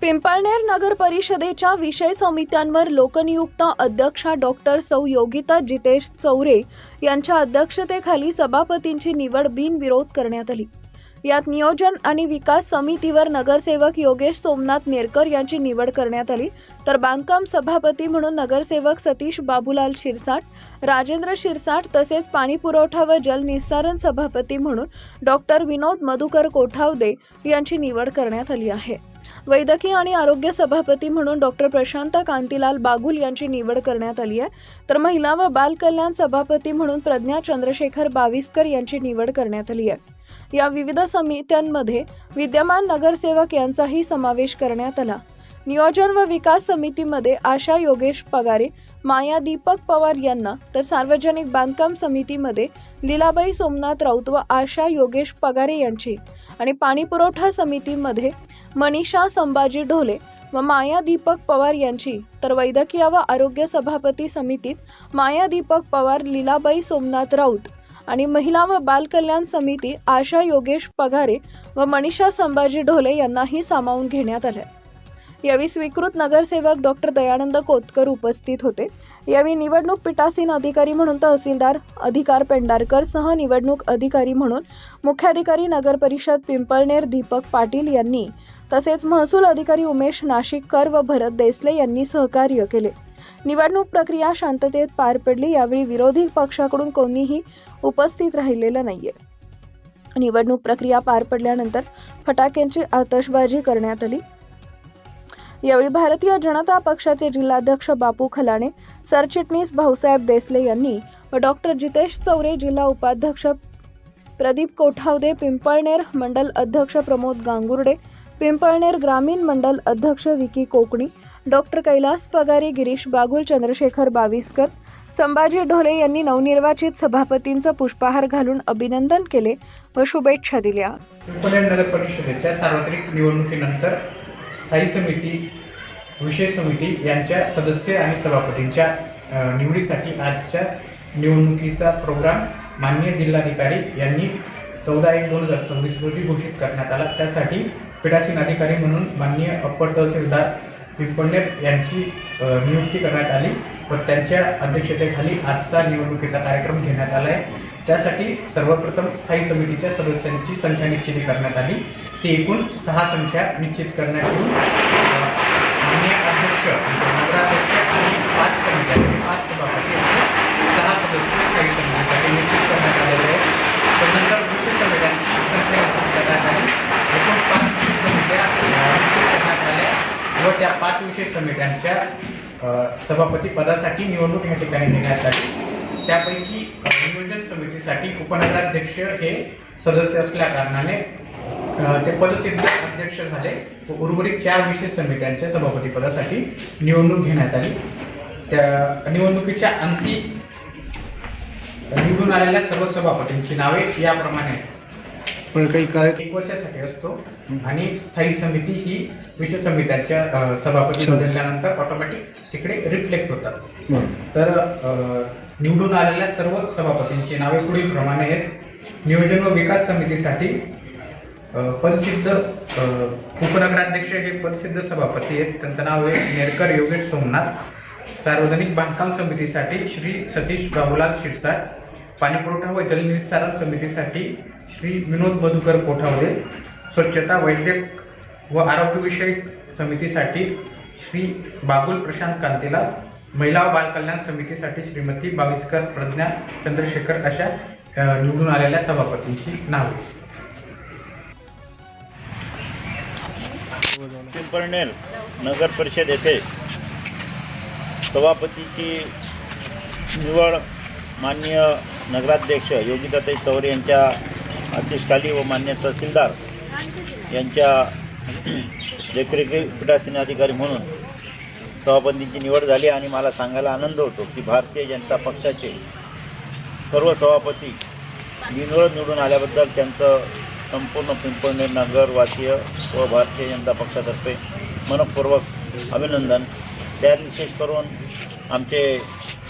पिंपळनेर नगर परिषदेच्या विषय समित्यांवर लोकनियुक्त अध्यक्षा डॉक्टर सौ योगिता जितेश चौरे यांच्या अध्यक्षतेखाली सभापतींची निवड बिनविरोध करण्यात आली. यात नियोजन आणि विकास समितीवर नगरसेवक योगेश सोमनाथ नेरकर यांची निवड करण्यात आली. तर बांधकाम सभापती म्हणून नगरसेवक सतीश बाबूलाल शिरसाट राजेंद्र शिरसाट तसेच पाणीपुरवठा व जलनिस्सारण सभापती म्हणून डॉक्टर विनोद मधुकर कोठावदे यांची निवड करण्यात आली आहे. वैद्यकीय आणि आरोग्य सभापती म्हणून डॉक्टर प्रशांत कांतीलाल बागुल यांची निवड करण्यात आली आहे. तर महिला व बाल कल्याण सभापती म्हणून प्रज्ञा चंद्रशेखर बाविस्कर यांची निवड करण्यात आली आहे. या विविध समित्यांमध्ये विद्यमान नगरसेवक यांचाही समावेश करण्यात आला. नियोजन व विकास समितीमध्ये आशा योगेश पगारे माया दीपक पवार यांना तर सार्वजनिक बांधकाम समितीमध्ये लीलाबाई सोमनाथ राऊत व आशा योगेश पगारे यांची आणि पाणीपुरवठा समितीमध्ये मनीषा संभाजी ढोले व माया दीपक पवार यांची. तर वैद्यकीय व आरोग्य सभापती समितीत माया दीपक पवार लीलाबाई सोमनाथ राऊत आणि महिला व बालकल्याण समिती आशा योगेश पगारे व मनीषा संभाजी ढोले यांनाही सामावून घेण्यात आले यावेळी स्वीकृत नगरसेवक डॉक्टर दयानंद कोतकर उपस्थित होते. यावेळी निवडणूक पीठासीन अधिकारी म्हणून तहसीलदार अधिकार पेंडारकर सह निवडणूक अधिकारी म्हणून मुख्याधिकारी नगर परिषद पिंपळनेर दीपक पाटील यांनी तसेच महसूल अधिकारी उमेश नाशिककर व भरत देसले यांनी सहकार्य केले. निवडणूक प्रक्रिया शांततेत पार पडली यावेळी विरोधी पक्षाकडून कोणीही उपस्थित राहिलेलं नाहीये. निवडणूक प्रक्रिया पार पडल्यानंतर फटाक्यांची आतषबाजी करण्यात आली. यावेळी भारतीय जनता पक्षाचे जिल्हाध्यक्ष बापू खलाणे सरचिटणीस भाऊसाहेब देसले यांनी व डॉक्टर जितेश चौरे जिल्हा उपाध्यक्ष प्रदीप कोठावदे पिंपळनेर मंडल अध्यक्ष प्रमोद गांगुर्डे पिंपळनेर ग्रामीण मंडल अध्यक्ष विकी कोकणी डॉक्टर कैलास पगारी गिरीश बागुल चंद्रशेखर बाविस्कर संभाजी ढोले यांनी नवनिर्वाचित सभापतींचं पुष्पहार घालून अभिनंदन केले व शुभेच्छा दिल्या. परिषदेच्या सार्वत्रिक निवडणुकीनंतर स्थायी समिती विशेष समिती यांच्या सदस्य आणि सभापतींच्या निवडीसाठी आजच्या निवडणुकीचा प्रोग्राम माननीय जिल्हाधिकारी यांनी चौदा एक दोन हजार सव्वीस रोजी घोषित करण्यात आला. त्यासाठी पीठासीन अधिकारी म्हणून माननीय अप्पर तहसीलदार पिंपळनेर यांची नियुक्ती करण्यात आली व त्यांच्या अध्यक्षतेखाली आजचा निवडणुकीचा कार्यक्रम घेण्यात आला आहे. त्यासाठी सर्वप्रथम स्थायी समितीच्या सदस्यांची संख्या निश्चित करण्यात आली. ती एकूण सहा संख्या निश्चित करण्यात येऊन माननीय अध्यक्ष म्हणजे नगराध्यक्ष आणि पाच समित्या म्हणजे पाच सभापती असे सहा सदस्य स्थायी समितीसाठी निश्चित करण्यात आलेले आहेत. त्यानंतर दुसऱ्या समित्यांची संख्या निश्चित करण्यात आली. एकूण पाच विशेष समित्या निश्चित करण्यात आल्या. व त्या पाच विशेष समित्यांच्या सभापती पदासाठी निवडणूक या ठिकाणी घेण्यात आली. त्यापैकी नियोजन समितीसाठी उपनगराध्यक्ष हे सदस्य असल्या कारणाने ते पदसिद्ध अध्यक्ष झाले व उर्वरित चार विशेष समित्यांच्या सभापती पदासाठी निवडणूक घेण्यात आली त्या निवडणुकीच्या अंती निवडून आलेल्या सर्व सभापतींची नावे याप्रमाणे. पण काही एक वर्षासाठी असतो आणि स्थायी समिती ही विशेष समित्यांच्या सभापती. बदलल्यानंतर ऑटोमॅटिक तिकडे रिफ्लेक्ट होतात. तर निवडून आलेल्या सर्व सभापतींची नावे पुढील प्रमाणे आहेत. नियोजन व विकास समितीसाठी प्रसिद्ध उपनगराध्यक्ष हे प्रसिद्ध सभापती आहेत. त्यांचं नाव आहे नेरकर योगेश सोमनाथ. सार्वजनिक बांधकाम समितीसाठी श्री सतीश बाबूलाल शिरसाट. पाणीपुरवठा व जलनिस्सारण समितीसाठी श्री विनोद मधुकर कोठावले स्वच्छता वैद्यक व आरोग्यविषयक समितीसाठी श्री बाबुल प्रशांत कांतीला महिला व बालकल्याण समितीसाठी श्रीमती बावीसकर प्रज्ञा चंद्रशेखर अशा निवडून आलेल्या सभापतींची नावे. पिंपळनेर नगर परिषद येथे सभापतीची निवड माननीय नगराध्यक्ष योगिताताई चौरे यांच्या अध्यक्षखाली व मान्य तहसीलदार यांच्या देखरेखी पीठासीन अधिकारी म्हणून सभापतींची निवड झाली आणि मला सांगायला आनंद होतो की भारतीय जनता पक्षाचे सर्व सभापती बिनविरोध निवडून आल्याबद्दल त्यांचं संपूर्ण पिंपळणे नगरवासीय व भारतीय जनता पक्षातर्फे मनपूर्वक अभिनंदन. त्यात विशेष करून आमचे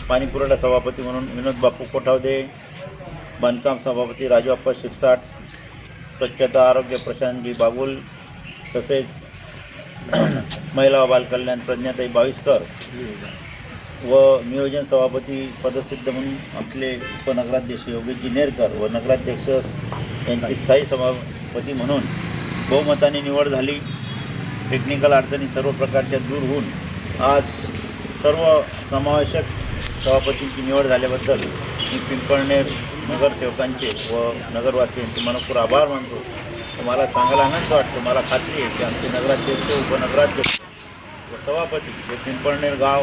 पाणीपुरवठा सभापती म्हणून विनोद बापू कोठावदे बांधकाम सभापती राजूआप्पा शिरसाट स्वच्छता आरोग्य प्रशांतजी बाबुल तसेच महिला व बालकल्याण प्रज्ञाताई बाविस्कर व नियोजन सभापती पदसिद्ध म्हणून आपले उपनगराध्यक्ष योगेशजी नेरकर व नगराध्यक्ष यांची स्थायी सभापती म्हणून बहुमताने निवड झाली. टेक्निकल अडचणी सर्व प्रकारच्या दूर होऊन आज सर्व समावेशक सभापतींची निवड झाल्याबद्दल मी पिंपळनेर नगरसेवकांचे व नगरवासियांचे मनपूर आभार मानतो. तुम्हाला सांगायला आनंद वाटतो. मला खात्री आहे की आमचे नगराध्यक्ष उपनगराध्यक्ष व सभापती हे पिंपळनेर गाव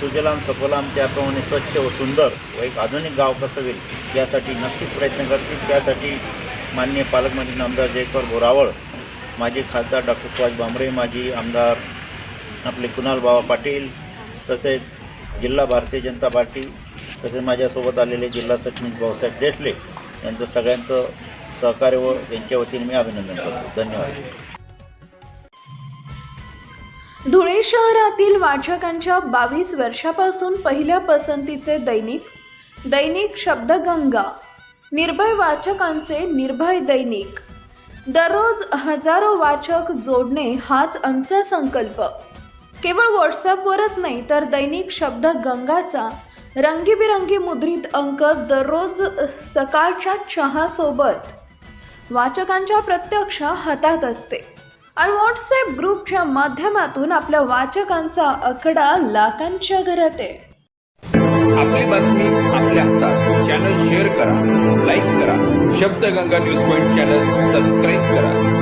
सुजलाम सफलाम त्याप्रमाणे स्वच्छ व सुंदर व एक आधुनिक गाव कसं होईल यासाठी नक्कीच प्रयत्न करतील. त्यासाठी माननीय पालकमंत्री आमदार जयकर बोरावळ माजी खासदार डॉक्टर सुभाष भामरे माजी आमदार आपले कुणाल बाबा पाटील तसेच जिल्हा भारतीय जनता पार्टी तसेच माझ्यासोबत आलेले जिल्हा सचिव भाऊसाहेब देसले यांचं सगळ्यांचं सहकार्य व यांच्या वतीने मी अभिनंदन करतो. धन्यवाद. धुळे शहरातील वाचकांच्या बावीस वर्षापासून पहिल्या पसंतीचे दैनिक दैनिक शब्दगंगा. निर्भय वाचकांचे निर्भय दैनिक. दररोज हजारो वाचक जोडणे हाच आमचा संकल्प. केवळ व्हॉट्सॲपवरच नाही तर दैनिक शब्दगंगाचा रंगीबिरंगी मुद्रित अंक दररोज सकाळच्या चहासोबत वाचकांच्या प्रत्यक्ष हातात असते. आणि व्हॉट्सअप ग्रुपच्या माध्यमातून आपल्या वाचकांचा आकडा लाखांच्या घरात आहे. आपली बातमी आपल्या हातात. चॅनल शेअर करा लाईक करा. Shabdganga news point channel subscribe करा.